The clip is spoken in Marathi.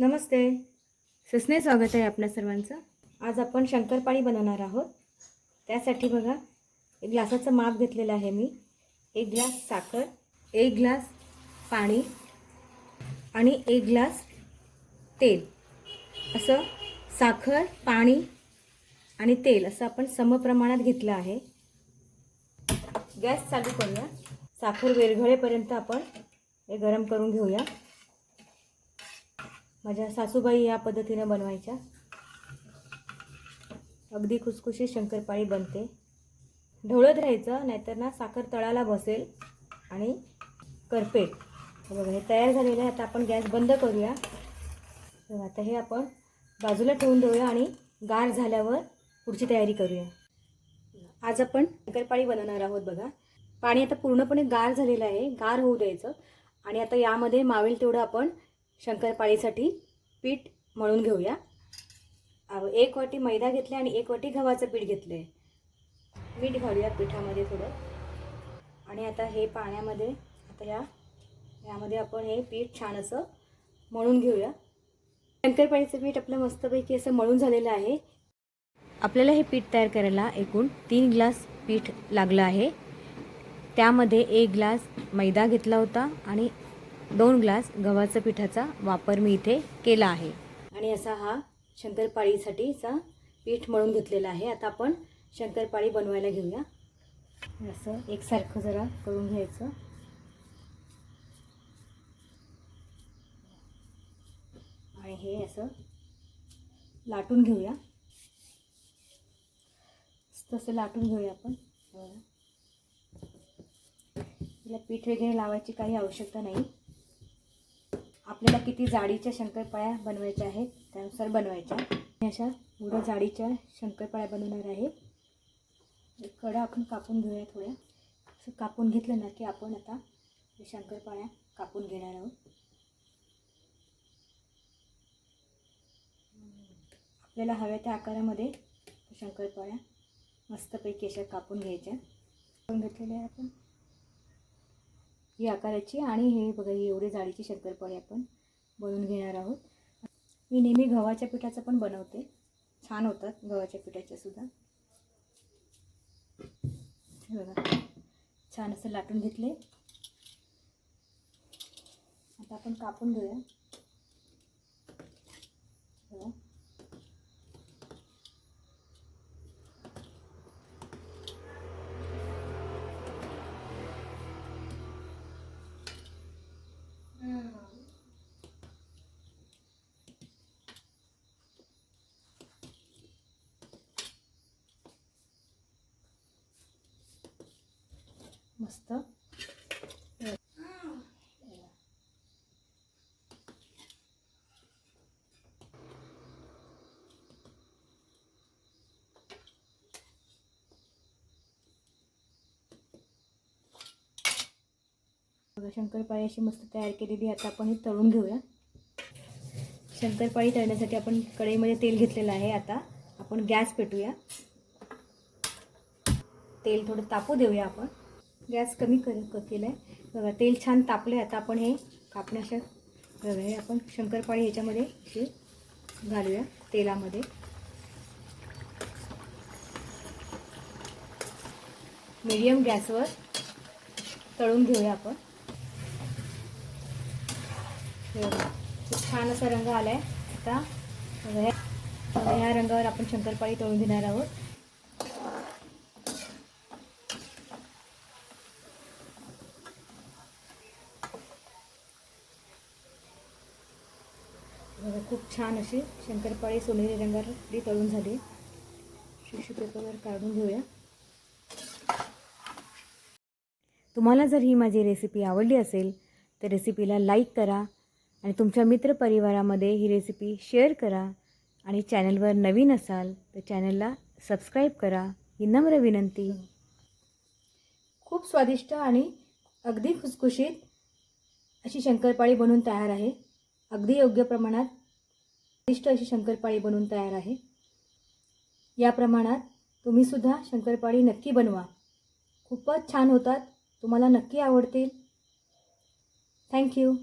नमस्ते. सस्ने स्वागत आहे आपल्या सर्वांचं. आज आपण शंकरपाळी बनवणार आहोत. त्यासाठी बघा एक ग्लासाचं माप घेतलेलं आहे मी. एक ग्लास साखर एक ग्लास पाणी आणि एक ग्लास तेल. असं साखर पाणी आणि तेल असं आपण समप्रमाणात घेतलं आहे. गॅस चालू करूया. साखर विरघळेपर्यंत आपण हे गरम करून घेऊया. माझ्या सासूबाई या पद्धतीनं बनवायच्या. अगदी खुसखुशी शंकरपाळी बनते. ढवळत राहायचं नाहीतर ना साखर तळाला बसेल आणि करपेट. बघा हे तयार झालेलं आहे. आता आपण गॅस बंद करूया. आता हे आपण बाजूला ठेवून देऊया आणि गार झाल्यावर पुढची तयारी करूया. आज आपण शंकरपाळी बनवणार आहोत बघा. पाणी आता पूर्णपणे गार झालेलं आहे. गार होऊ द्यायचं. आणि आता यामध्ये मावेल तेवढं आपण शंकरपाळीसाठी पीठ मळून घेऊया. एक वाटी मैदा घेतले आणि एक वाटी गव्हाचं पीठ घेतलं आहे मीठ घालूया पिठामध्ये थोडं. आणि आता हे पाण्यामध्ये आता या यामध्ये आपण हे पीठ छान असं मळून घेऊया. शंकरपाळीचं पीठ आपलं मस्तपैकी असं मळून झालेलं आहे. आपल्याला हे पीठ तयार करायला एकूण तीन ग्लास पीठ लागलं आहे. त्यामध्ये एक ग्लास मैदा घेतला होता आणि दोन ग्लास गव्हाचं पिठाचा वापर मी इथे केला आहे. आणि असा हा शंकरपाळीसाठीचा पीठ मळून घेतलेला आहे. आता आपण शंकरपाळी बनवायला घेऊया. असं एकसारखं जरा करून घ्यायचं. आणि हे असं लाटून घेऊया. तसं लाटून घेऊया आपण. तिला पीठ वगैरे लावायची काही आवश्यकता नाही. आपल्याला किती जाडीच्या शंकरपाळ्या बनवायच्या आहेत त्यानुसार बनवायच्या. मी अशा एवढ्या जाडीच्या शंकरपाळ्या बनवणार आहे. कडा आपण कापून घेऊया थोड्या. असं कापून घेतलं ना की आपण आता शंकरपाळ्या कापून घेणार आहोत. आपल्याला हव्या त्या आकारामध्ये शंकरपाळ्या मस्तपैकी अशा कापून घ्यायच्या. कापून घेतलेल्या आहे आपण. ही आकाराची आणि हे बघा ही एवढे जाळीची शंकरपाळी आपण बनवून घेणार आहोत. मी नेहमी गव्हाच्या पिठाचं पण बनवते. छान होतात गव्हाच्या पिठाच्या सुद्धा. हे बघा छान असं लाटून घेतले. आता आपण कापून घेऊया. मस्त. शंकरपाळी अशी मस्त तयार केलेली आता आपण ही तळून घेऊया. शंकरपाळी तळण्यासाठी आपण कढईमध्ये तेल घेतलेलं आहे आता. आपण गॅस पेटूया. तेल थोडं तापू देऊया आपण. गॅस कमी कर केला केलं आहे बघा तेल छान तापलं आहे आता आपण हे कापण्याच्या बघा हे आपण शंकरपाळी ह्याच्यामध्ये हे घालूया तेलामध्ये. मीडियम गॅसवर तळून घेऊया आपण. खूप छान असा रंग आला आहे आता ह्या रंगावर आपण शंकरपाळी तळून घेणार आहोत. बघा खूप छान अशी शंकरपाळी सोनेरी रंगावरती तळून झाली. शिशू पेपरवर काढून घेऊया. तुम्हाला जर ही माझी रेसिपी आवडली असेल तर रेसिपीला लाईक करा आणि तुमच्या मित्रपरिवारामध्ये ही रेसिपी शेअर करा आणि चॅनलवर नवीन असाल तर चॅनलला सबस्क्राईब करा. ही नम्र विनंती. खूप स्वादिष्ट आणि अगदी खुसखुशीत अशी शंकरपाळी बनवून तयार आहे. अगदी योग्य प्रमाणात स्वादिष्ट अशी शंकरपाळी बनवून तयार आहे. या प्रमाणात तुम्हीसुद्धा शंकरपाळी नक्की बनवा. खूपच छान होतात. तुम्हाला नक्की आवडतील. थँक्यू